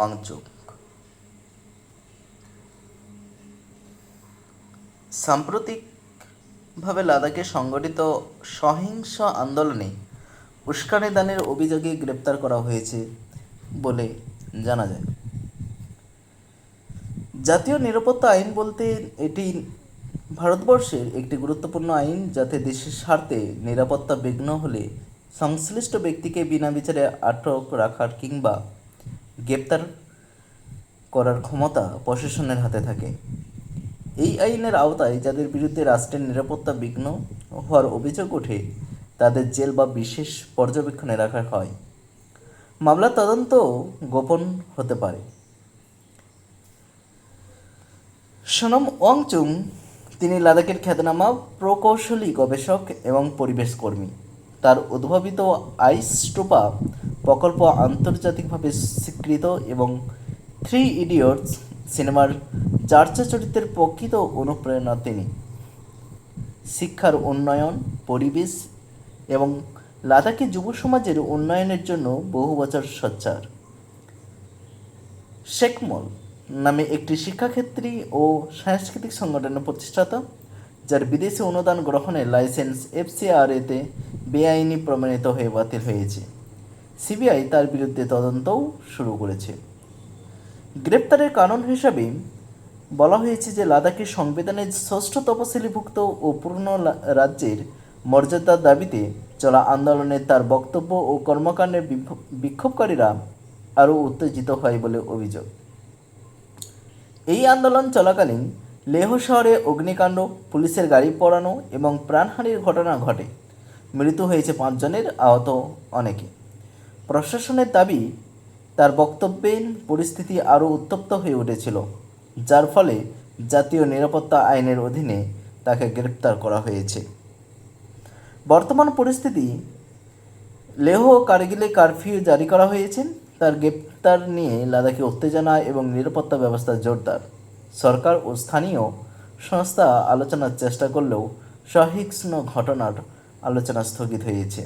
ওয়াংচুক সাম্প্রতিকভাবে লাদাখে সংগঠিত সহিংস আন্দোলনে উস্কানি দানের অভিযোগে গ্রেপ্তার করা হয়েছে বলে জানা যায়। জাতীয় নিরাপত্তা আইন বলতে এটি ভারতবর্ষের একটি গুরুত্বপূর্ণ আইন যাতে দেশের স্বার্থে নিরাপত্তা বিঘ্ন হলে সংশ্লিষ্ট ব্যক্তিকে বিনা বিচারে আটক রাখার কিংবা গ্রেপ্তার করার ক্ষমতা প্রশাসনের হাতে থাকে। এই আইনের আওতায় যাদের বিরুদ্ধে রাষ্ট্রের নিরাপত্তা বিঘ্ন হওয়ার অভিযোগ ওঠে, তাদের জেল বা বিশেষ পর্যবেক্ষণে রাখা হয়। মামলার তদন্ত গোপন হতে পারে। সোনম ওয়াংচুং, তিনি লাদাখের খ্যাতনামা প্রকৌশলী গবেষক এবং পরিবেশ কর্মী। তার উদ্ভাবিত আইস স্টুপা প্রকল্প আন্তর্জাতিকভাবে স্বীকৃত এবং থ্রি ইডিয়টস সিনেমার চার্চা চরিত্রের প্রকৃত অনুপ্রেরণা তিনি। শিক্ষার উন্নয়ন, পরিবেশ এবং লাদাখি যুব সমাজের উন্নয়নের জন্য বহু বছর সচ্চার। শেখমল নামে একটি শিক্ষাক্ষেত্রী ও সাংস্কৃতিক সংগঠনের প্রতিষ্ঠাতা, যার বিদেশি অনুদান গ্রহণের লাইসেন্স এফসিআরএতে বেআইনি প্রমাণিত হয়ে বাতিল হয়েছে। সিবিআই তার বিরুদ্ধে তদন্তও শুরু করেছে। গ্রেপ্তারের কারণ হিসাবে বলা হয়েছে যে লাদাখের সংবিধানের ষষ্ঠ তপশিলিভুক্ত ও পূর্ণ রাজ্যের মর্যাদার দাবিতে চলা আন্দোলনে তার বক্তব্য ও কর্মকাণ্ডের বিক্ষোভকারীরা আরও উত্তেজিত হয় বলে অভিযোগ। এই আন্দোলন চলাকালীন লেহ শহরে অগ্নিকাণ্ড, পুলিশের গাড়ি পড়ানো এবং প্রাণহানির ঘটনা ঘটে। মৃত্যু হয়েছে পাঁচজনের, আহত অনেকে। প্রশাসনের দাবি, তার বক্তব্যে পরিস্থিতি আরও উত্তপ্ত হয়ে উঠেছিল, যার ফলে জাতীয় নিরাপত্তা আইনের অধীনে তাকে গ্রেপ্তার করা হয়েছে। বর্তমান পরিস্থিতি, লেহ কার্গিলে কারফিউ জারি করা হয়েছে। তার গ্রেপ্তার নিয়ে লাদাখে উত্তেজনা এবং নিরাপত্তা ব্যবস্থা জোরদার। সরকার ও স্থানীয় সংস্থা আলোচনার চেষ্টা করলেও সহিংস ঘটনার আলোচনা স্থগিত হয়েছে।